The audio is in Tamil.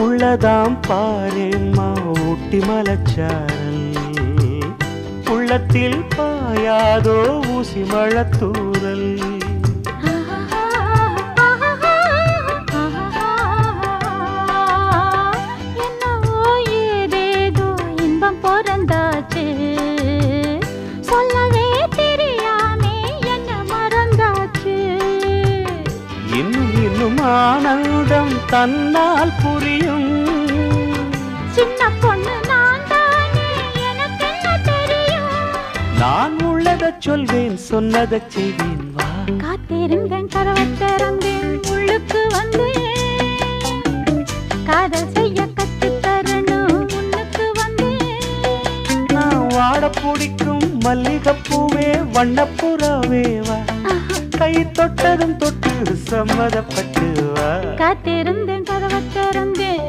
உள்ளதாம் பாரேம்மா ஊட்டி மலச்சாரல். உள்ளத்தில் பாயாதோ ஊசி மழத்தூரல் இன்னும் இன்னும் ஆனந்தம் தன்னால் புரியும். சின்ன பொண்ணு நான் உள்ளதைச் சொல்வேன் சொன்னதைச் செய்வேன் வா. காத்திருந்தேன் கதவை திறந்தேன் உள்ளுக்கு வந்தேன். காதல் செய்ய கத்து தரணும் உன்னுக்கு வந்தேன். நான் வாட பிடிக்கும் மல்லிகைப்பூவே வண்ணப்புறாவே வா. கை தொட்டதும் தொட்டு சம்மதப்பட்டு வா. காத்திருந்தேன்